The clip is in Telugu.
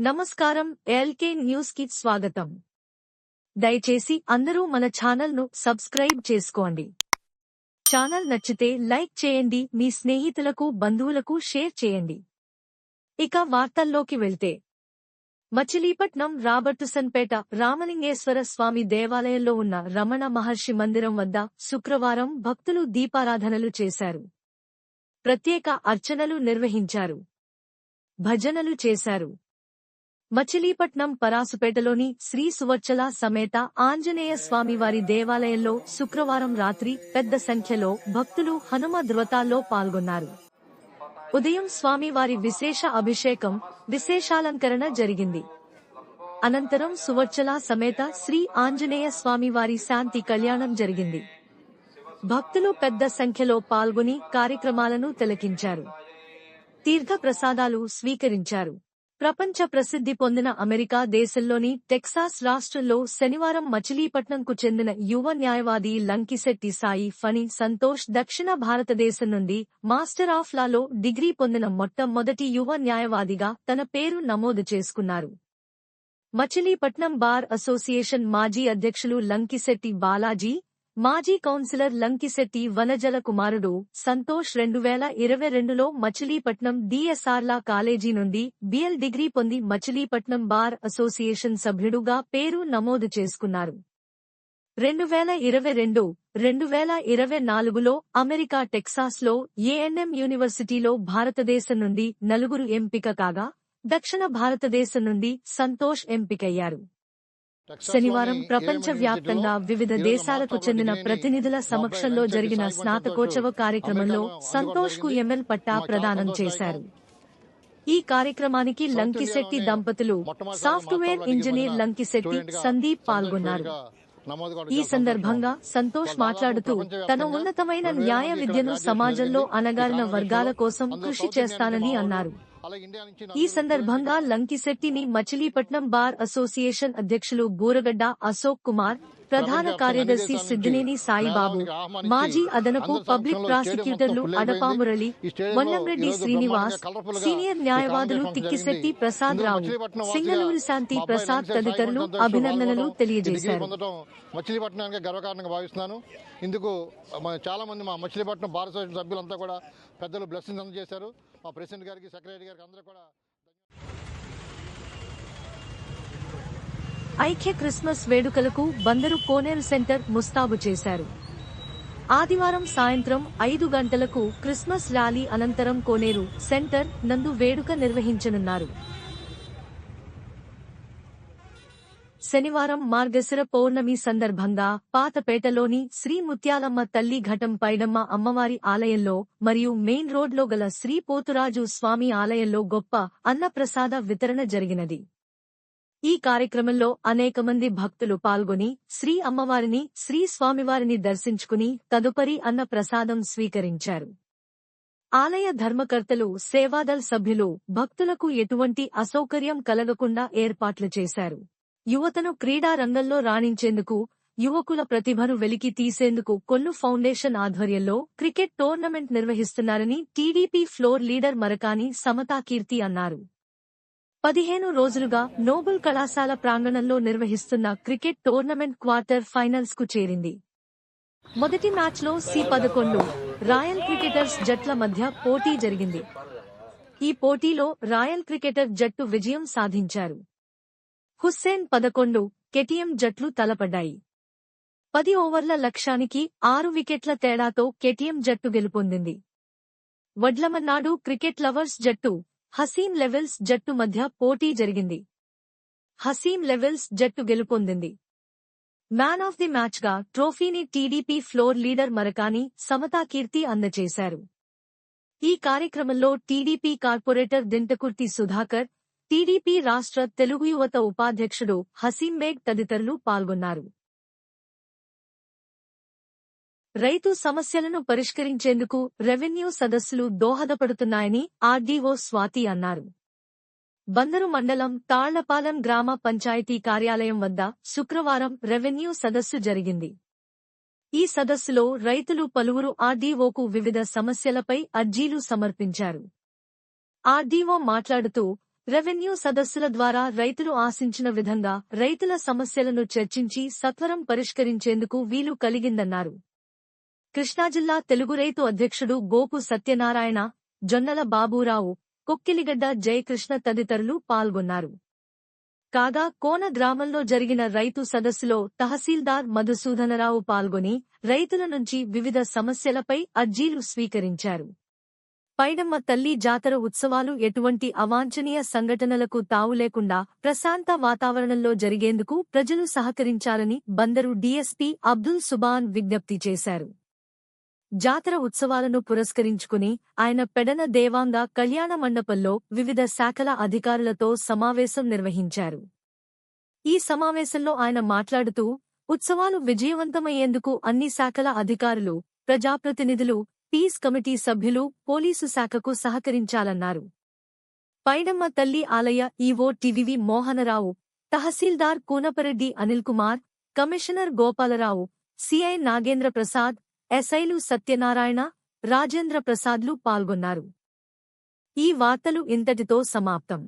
నమస్కారం ఎల్కే న్యూస్కి స్వాగతం. దయచేసి అందరూ మన ఛానల్ను సబ్స్క్రైబ్ చేసుకోండి. ఛానల్ నచ్చితే లైక్ చేయండి మీ స్నేహితులకు బంధువులకు షేర్ చేయండి. ఇక వార్తల్లోకి వెళ్తే. మచిలీపట్నం రాబర్టుసన్పేట రామలింగేశ్వర స్వామి దేవాలయంలో ఉన్న రమణ మహర్షి మందిరం వద్ద శుక్రవారం భక్తులు దీపారాధనలు చేశారు. ప్రత్యేక అర్చనలు నిర్వహించారు. భజనలు చేశారు. మచిలీపట్నం పరాసుపేటలోని శ్రీ సువర్చల సమేత ఆంజనేయ స్వామివారి దేవాలయంలో శుక్రవారం రాత్రి పెద్ద సంఖ్యలో భక్తులు హనుమ ధృవతాల్లో పాల్గొన్నారు. ఉదయం స్వామివారి విశేష అభిషేకం విశేషాలంకరణ జరిగింది. అనంతరం సువర్చల సమేత శ్రీ ఆంజనేయ స్వామివారి శాంతి కళ్యాణం జరిగింది. భక్తులు పెద్ద సంఖ్యలో పాల్గొని కార్యక్రమాలను తిలకించారు. తీర్థ ప్రసాదాలు స్వీకరించారు. ప్రపంచ ప్రసిద్ధి పొందిన అమెరికా దేశంలోని టెక్సాస్ రాష్ట్రంలో శనివారం మచిలీపట్నంకు చెందిన యువ న్యాయవాది లంకిశెట్టి సాయి ఫణి సంతోష్ దక్షిణ భారతదేశం నుండి మాస్టర్ ఆఫ్ లాలో డిగ్రీ పొందిన మొట్టమొదటి యువ న్యాయవాదిగా తన పేరు నమోదు చేసుకున్నారు. మచిలీపట్నం బార్ అసోసియేషన్ మాజీ అధ్యక్షులు లంకిశెట్టి బాలాజీ మాజీ కౌన్సిలర్ లంకిశెట్టి వనజల కుమారుడు సంతోష్ రెండు వేల ఇరవై రెండులో మచిలీపట్నం డిఎస్ఆర్లా కాలేజీ నుండి బిఎల్ డిగ్రీ పొంది మచిలీపట్నం బార్ అసోసియేషన్ సభ్యుడుగా పేరు నమోదు చేసుకున్నారు. రెండు వేల ఇరవై రెండు రెండు వేల ఇరవై నాలుగులో అమెరికా టెక్సాస్లో ఏఎన్ఎం యూనివర్సిటీలో భారతదేశం నుండి నలుగురు ఎంపిక కాగా దక్షిణ భారతదేశం నుండి సంతోష్ ఎంపికయ్యారు. శనివారం ప్రపంచ వ్యాప్తంగా వివిధ దేశాలకు చెందిన ప్రతినిధుల సమక్షంలో జరిగిన స్నాతకోత్సవ కార్యక్రమంలో సంతోష్కు ఎంఎల్ పట్టా ప్రదానం చేశారు. ఈ కార్యక్రమానికి లంకిశెట్టి దంపతులు సాఫ్ట్వేర్ ఇంజనీర్ లంకిశెట్టి సందీప్ పాల్గొన్నారు. ఈ సందర్భంగా సంతోష్ మాట్లాడుతూ తన ఉన్నతమైన న్యాయ విద్యను సమాజంలో అణగారిన వర్గాల కోసం కృషి చేస్తానని అన్నారు. ఈ సందర్భంగా లంకిశెట్టిని మచిలీపట్నం బార్ అసోసియేషన్ అధ్యక్షులు బూరగడ్డ అశోక్ కుమార్ ప్రధాన కార్యదర్శి సిద్దినేని సాయిబాబు మాజీ అదనపు పబ్లిక్ ప్రాసిక్యూటర్లు అడపామురళి వన్నంరెడ్డి శ్రీనివాస్ సీనియర్ న్యాయవాదులు తిక్కిశెట్టి ప్రసాద్ రావు సింగళూరు శాంతి ప్రసాద్ తదితరులు అభినందనలు తెలియజేశారు. మచిలీపట్నానికి గర్వకారణంగా భావిస్తున్నాను. ఇందుకు చాలా మంది మా మచిలీపట్నం భారత సభ్యులంతా కూడా పెద్దలు బ్లెస్సింగ్ అందజేశారు. మా ప్రెసిడెంట్ గారికి సెక్రటరీ గారికి అందరూ కూడా ఐక్య క్రిస్మస్ వేడుకలకు బందరు కోనేరు సెంటర్ ముస్తాబు చేశారు. ఆదివారం సాయంత్రం ఐదు గంటలకు క్రిస్మస్ ర్యాలీ అనంతరం కోనేరు సెంటర్ నందు వేడుక నిర్వహించనున్నారు. శనివారం మార్గశిర పౌర్ణమి సందర్భంగా పాతపేటలోని శ్రీ ముత్యాలమ్మ తల్లి ఘటం పైడమ్మ అమ్మవారి ఆలయంలో మరియు మెయిన్ రోడ్లో గల శ్రీ పోతురాజు స్వామి ఆలయంలో గొప్ప అన్నప్రసాద వితరణ జరిగినది. ఈ కార్యక్రమంలో అనేక మంది భక్తులు పాల్గొని శ్రీ అమ్మవారిని శ్రీ స్వామివారిని దర్శించుకుని తదుపరి అన్న ప్రసాదం స్వీకరించారు. ఆలయ ధర్మకర్తలు సేవాదల్ సభ్యులు భక్తులకు ఎటువంటి అసౌకర్యం కలగకుండా ఏర్పాట్లు చేశారు. యువతను క్రీడా రంగంలో రాణించేందుకు యువకుల ప్రతిభను వెలికి తీసేందుకు కొల్లు ఫౌండేషన్ ఆధ్వర్యంలో cricket tournament నిర్వహిస్తున్నారని TDP floor leader Marakani Samathakeerthi అన్నారు. పదిహేను రోజులుగా నోబుల్ కళాశాల ప్రాంగణంలో నిర్వహిస్తున్న క్రికెట్ టోర్నమెంట్ క్వార్టర్ ఫైనల్స్కు చేరింది. మొదటి మ్యాచ్లో సి పదకొండు రాయల్ క్రికెటర్స్ జట్ల మధ్య పోటీ జరిగింది. ఈ పోటీలో రాయల్ క్రికెటర్ జట్టు విజయం సాధించారు. హుస్సేన్ పదకొండు కెటిఎం జట్లు తలపడ్డాయి. పది ఓవర్ల లక్ష్యానికి ఆరు వికెట్ల తేడాతో కెటిఎం జట్టు గెలుపొందింది. వడ్లమన్నాడు క్రికెట్ లవర్స్ జట్టు హసీం లెవెల్స్ జట్టు మధ్య పోటీ జరిగింది. హసీం లెవెల్స్ జట్టు గెలుపొందింది. మ్యాన్ ఆఫ్ ది మ్యాచ్గా ట్రోఫీని TDP floor leader Marakani Samathakeerthi అందజేశారు ఈ కార్యక్రమంలో TDP corporator Dintakurthi Sudhakar TDP రాష్ట్ర తెలుగు యువత ఉపాధ్యక్షుడు హసీంబేగ్ తదితరులు పాల్గొన్నారు. రైతు సమస్యలను పరిష్కరించేందుకు రెవెన్యూ సదస్సులు దోహదపడుతున్నాయని ఆర్డీఓ స్వాతి అన్నారు. బందరు మండలం తాళ్ళపాలెం గ్రామ పంచాయతీ కార్యాలయం వద్ద శుక్రవారం రెవెన్యూ సదస్సు జరిగింది. ఈ సదస్సులో రైతులు పలువురు ఆర్డీఓకు వివిధ సమస్యలపై అర్జీలు సమర్పించారు. ఆర్డీఓ మాట్లాడుతూ రెవెన్యూ సదస్సుల ద్వారా రైతులు ఆశించిన విధంగా రైతుల సమస్యలను చర్చించి సత్వరం పరిష్కరించేందుకు వీలు కలిగిందన్నారు. కృష్ణాజిల్లా తెలుగు రైతు అధ్యక్షుడు గోపు సత్యనారాయణ జొన్నల బాబూరావు కొక్కిలిగడ్డ జయకృష్ణ తదితరులు పాల్గొన్నారు. కాగా కోన గ్రామంలో జరిగిన రైతు సదస్సులో తహసీల్దార్ మధుసూదనరావు పాల్గొని రైతుల నుంచి వివిధ సమస్యలపై అర్జీలు స్వీకరించారు. పైడమ్మ తల్లి జాతర ఉత్సవాలు ఎటువంటి అవాంఛనీయ సంఘటనలకు తావులేకుండా ప్రశాంత వాతావరణంలో జరిగేందుకు ప్రజలు సహకరించాలని బందరు డీఎస్పీ అబ్దుల్ సుబాన్ విజ్ఞప్తి చేశారు. జాతర ఉత్సవాలను పురస్కరించుకుని ఆయన పెడన దేవాంగ కళ్యాణ మండపంలో వివిధ శాఖల అధికారులతో సమావేశం నిర్వహించారు. ఈ సమావేశంలో ఆయన మాట్లాడుతూ ఉత్సవాలు విజయవంతమయ్యేందుకు అన్ని శాఖల అధికారులు ప్రజాప్రతినిధులు పీస్ కమిటీ సభ్యులు పోలీసు శాఖకు సహకరించాలన్నారు. పైడమ్మ తల్లి ఆలయ ఈవో టివివి మోహనరావు తహసీల్దార్ కూనపరెడ్డి అనిల్ కుమార్ కమిషనర్ గోపాలరావు సిఐ నాగేంద్ర ప్రసాద్ ఎస్ఐలు సత్యనారాయణ రాజేంద్ర ప్రసాద్లు పాల్గొన్నారు. ఈ వార్తలు ఇంతటితో సమాప్తం.